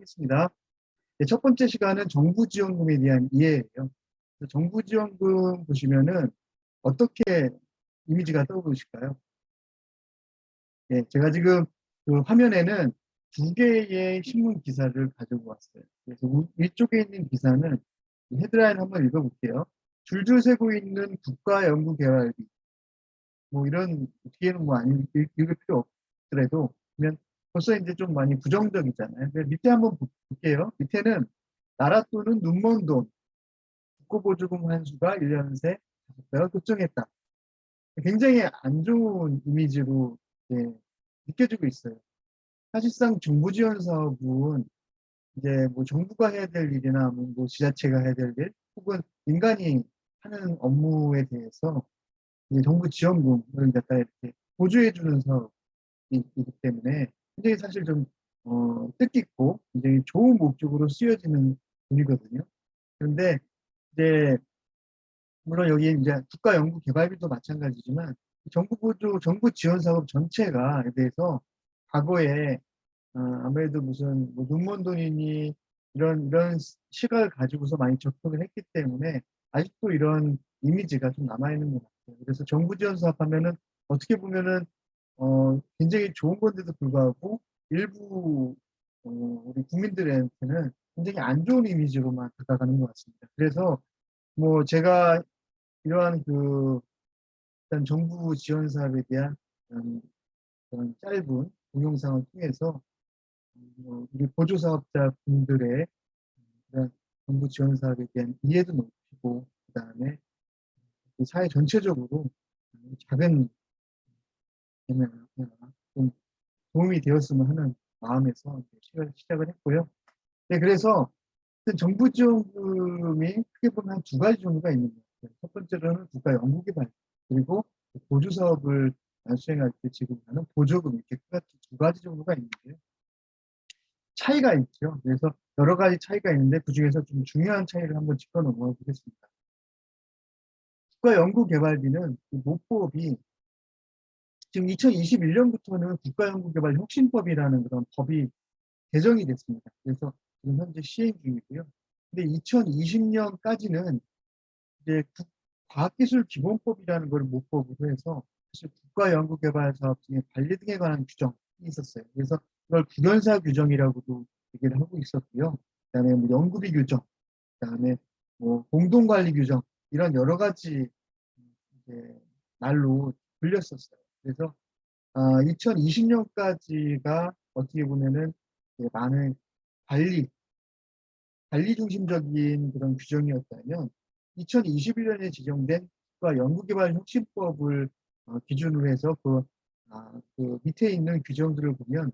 하겠습니다. 네, 첫 번째 시간은 정부 지원금에 대한 이해예요. 정부 지원금 보시면은 어떻게 이미지가 떠오르실까요? 네, 제가 지금 그 화면에는 두 개의 신문 기사를 가지고 왔어요. 그래서 우- 위쪽에 있는 기사는 이 헤드라인 한번 읽어볼게요. 줄줄 세고 있는 국가연구개발비. 뭐 이런 뒤에는 뭐 읽- 읽을 필요 없더라도 그러면 벌써 이제 좀 많이 부정적이잖아요. 밑에 한번 보- 볼게요. 밑에는 나라 또는 눈먼 돈 국고보조금 환수가 1년 새 다섯 배가 급증했다. 굉장히 안 좋은 이미지로 예, 느껴지고 있어요. 사실상 정부 지원 사업은 이제 뭐 정부가 해야 될 일이나 뭐, 뭐 지자체가 해야 될 일, 혹은 인간이 하는 업무에 대해서 정부 지원금을 갖다 이렇게 보조해주는 사업이기 때문에 굉장히 사실 좀 어, 뜻깊고 굉장히 좋은 목적으로 쓰여지는 돈이거든요. 그런데 이제 물론 여기 이제 국가 연구 개발비도 마찬가지지만 정부 보조, 정부 지원 사업 전체가 에 대해서 과거에 어, 아무래도 무슨 뭐 눈먼 돈이니 이런 이런 시각을 가지고서 많이 접근을 했기 때문에 아직도 이런 이미지가 좀 남아 있는 것 같아요. 그래서 정부 지원 사업 하면은 어떻게 보면은 어, 굉장히 좋은 건데도 불구하고 일부 어, 우리 국민들한테는 굉장히 안 좋은 이미지로만 다가가는 것 같습니다. 그래서 뭐 제가 이러한 그 일단 정부 지원 사업에 대한 그런, 그런 짧은 동영상을 통해서 뭐 우리 보조 사업자 분들의 정부 지원 사업에 대한 이해도 높이고 그 다음에 이 사회 전체적으로 작은 좀 도움이 되었으면 하는 마음에서 시작을, 했고요. 네, 그래서 정부 지원금이 크게 보면 한두 가지 종류가 있는 것 같아요. 첫 번째로는 국가 연구개발 그리고 보조 사업을 수행할 때 지급하는 보조금 이렇게 두 가지 종류가 있는데요. 차이가 있죠. 그래서 여러 가지 차이가 있는데 그 중에서 좀 중요한 차이를 한번 짚어 넘어가 보겠습니다. 국가연구개발비는 이 모법이 지금 2021년부터는 국가연구개발 혁신법이라는 그런 법이 개정이 됐습니다. 그래서 지금 현재 시행 중이고요. 근데 2020년까지는 이제 국- 과학기술기본법이라는 걸 모법으로 해서 사실 국가연구개발 사업 중에 관리 등에 관한 규정이 있었어요. 그래서 그걸 구현사 규정이라고도 얘기를 하고 있었고요. 그다음에 뭐 연구비 규정, 그다음에 뭐 공동관리 규정 이런 여러 가지 이제 말로 불렸었어요. 그래서 아, 2020년까지가 어떻게 보면은 많은 관리, 관리 중심적인 그런 규정이었다면 2021년에 지정된 국가 연구개발 혁신법을 어, 기준으로 해서 그, 아, 그 밑에 있는 규정들을 보면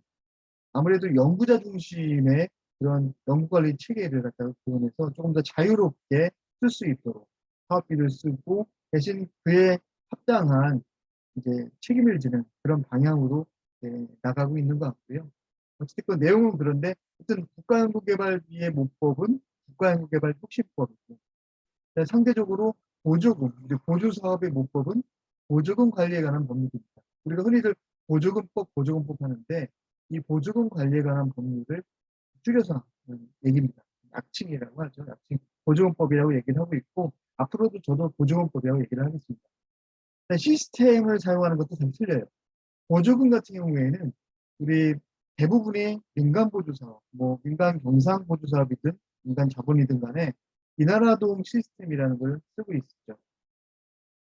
아무래도 연구자 중심의 그런 연구관리 체계를 갖다가 구현해서 조금 더 자유롭게 쓸 수 있도록 사업비를 쓰고 대신 그에 합당한 이제 책임을 지는 그런 방향으로 예, 나가고 있는 것 같고요. 어쨌든 내용은 그런데 어쨌든 국가연구개발비의 모법은 국가연구개발 혁신법이고 상대적으로 보조금, 이제 보조사업의 모법은 보조금 관리에 관한 법률입니다. 우리가 흔히들 보조금법, 보조금법 하는데 이 보조금 관리에 관한 법률을 줄여서 얘기입니다. 약칭이라고 하죠. 약칭. 보조금법이라고 얘기를 하고 있고 앞으로도 저도 보조금법이라고 얘기를 하겠습니다. 시스템을 사용하는 것도 좀 틀려요. 보조금 같은 경우에는 우리 대부분의 민간 보조 사업, 뭐 민간 경상 보조 사업이든 민간 자본이든 간에 이나라동 시스템이라는 걸 쓰고 있죠.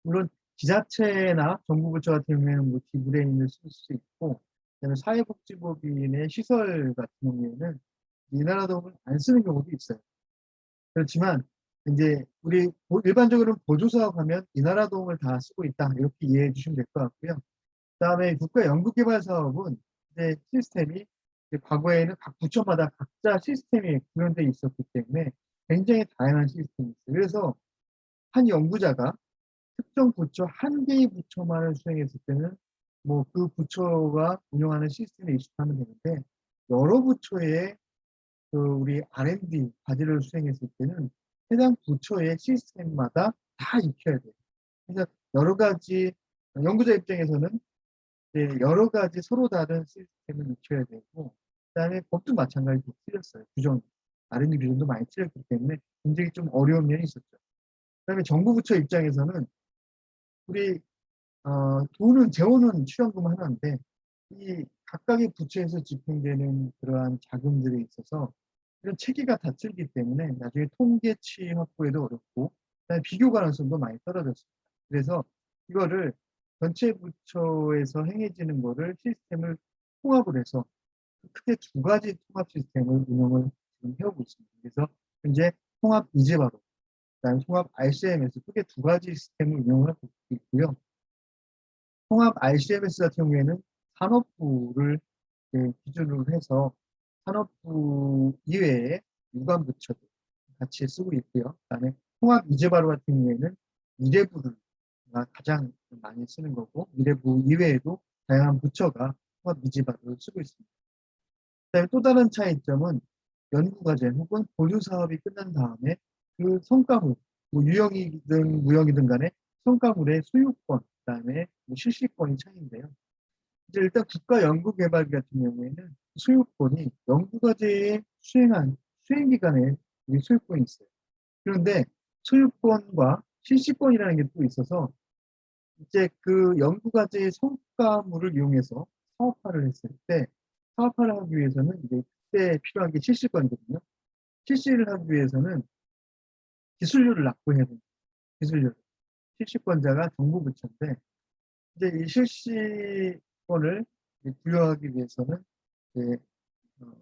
물론 지자체나 정부 부처 같은 경우에는 뭐 디브레인을 쓸 수 있고 그다음에 사회복지법인의 시설 같은 경우에는 이나라동을 안 쓰는 경우도 있어요. 그렇지만 이제 우리 일반적으로 보조사업 하면 이 나라동을 다 쓰고 있다 이렇게 이해해 주시면 될 것 같고요. 그다음에 국가 연구개발 사업은 이제 시스템이 이제 과거에는 각 부처마다 각자 시스템이 구현되어 있었기 때문에 굉장히 다양한 시스템이 있어요. 그래서 한 연구자가 특정 부처 한 개의 부처만을 수행했을 때는 뭐 그 부처가 운영하는 시스템에 익숙하면 되는데 여러 부처의 그 우리 R&D 과제를 수행했을 때는 해당 부처의 시스템마다 다 익혀야 돼요. 그래서 여러 가지 연구자 입장에서는 여러 가지 서로 다른 시스템을 익혀야 되고 그다음에 법도 마찬가지로 틀렸어요. 규정, R&D 규정도 많이 틀렸기 때문에 굉장히 좀 어려운 면이 있었죠. 그다음에 정부 부처 입장에서는 우리 어, 돈은 재원은 출연금 하나인데 이 각각의 부처에서 집행되는 그러한 자금들에 있어서 이런 체계가 다 틀리기 때문에 나중에 통계치 확보에도 어렵고 비교 가능성도 많이 떨어졌습니다. 그래서 이거를 전체 부처에서 행해지는 거를 시스템을 통합을 해서 크게 두 가지 통합 시스템을 운영을 지금 해오고 있습니다. 그래서 현재 통합 이제 바로, 그다음에 통합 RCM에서 크게 두 가지 시스템을 운영을 하고 있고요. 통합 RCMS 같은 경우에는 산업부를 이제 기준으로 해서 산업부 이외에 유관 부처들 같이 쓰고 있고요. 그다음에 통합 이제바로 같은 경우에는 미래부를 가장 많이 쓰는 거고 미래부 이외에도 다양한 부처가 통합 이제바로를 쓰고 있습니다. 그다음에 또 다른 차이점은 연구과제 혹은 보조 사업이 끝난 다음에 그 성과물, 뭐 유형이든 무형이든 간에 성과물의 소유권, 그다음에 뭐 실시권이 차이인데요. 이제 일단 국가 연구개발 같은 경우에는 소유권이 연구과제에 수행한 수행 기간에 우리 소유권이 있어요. 그런데 소유권과 실시권이라는 게 또 있어서 이제 그 연구과제의 성과물을 이용해서 사업화를 했을 때 사업화를 하기 위해서는 이제 그때 필요한 게 실시권이거든요. 실시를 하기 위해서는 기술료를 납부해야 됩니다. 기술료. 실시권자가 정부 부처인데 이제 이 실시 권을 부여하기 위해서는 어,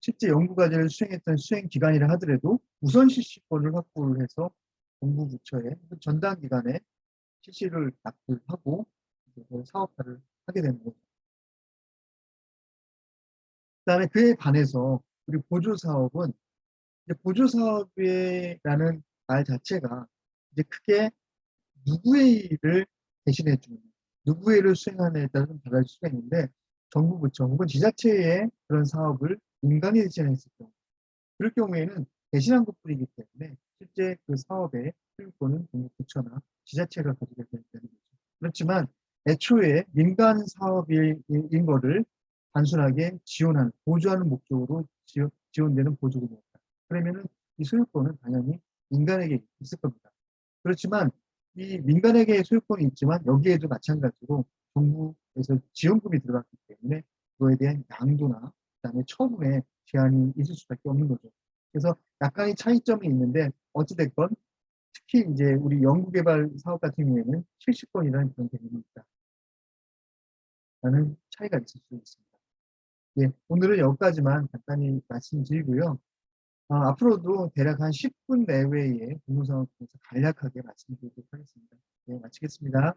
실제 연구과제를 수행했던 수행 기간이라 하더라도 우선 실시권을 확보를 해서 정부 부처에 전담 기간에 실시를 납부를 하고 사업화를 하게 되는 거죠. 그 다음에 그에 반해서 우리 보조 사업은 보조 사업이라는 말 자체가 이제 크게 누구의 일을 대신해 주는 일을 수행하느냐에 따라 좀 달라질 수가 있는데 정부 부처 혹은 지자체의 그런 사업을 민간이 대신했을 경우 그럴 경우에는 대신한 것뿐이기 때문에 실제 그 사업의 소유권은 정부 부처나 지자체가 가지게 되는 거죠. 그렇지만 애초에 민간 사업인 거를 단순하게 지원하는, 보조하는 목적으로 지원, 지원되는 보조금이었다. 그러면은 이 소유권은 당연히 민간에게 있을 겁니다. 그렇지만 이 민간에게 소유권이 있지만 여기에도 마찬가지로 정부에서 지원금이 들어갔기 때문에 그거에 대한 양도나 그다음에 처분에 제한이 있을 수밖에 없는 거죠. 그래서 약간의 차이점이 있는데 어찌됐건 특히 이제 우리 연구개발 사업 같은 경우에는 실시권이라는 그런 개념이 있다. 라는 차이가 있을 수 있습니다. 예, 오늘은 여기까지만 간단히 말씀드리고요. 어, 앞으로도 대략 한 10분 내외에 공무상을 통해서 간략하게 말씀드리도록 하겠습니다. 네, 마치겠습니다.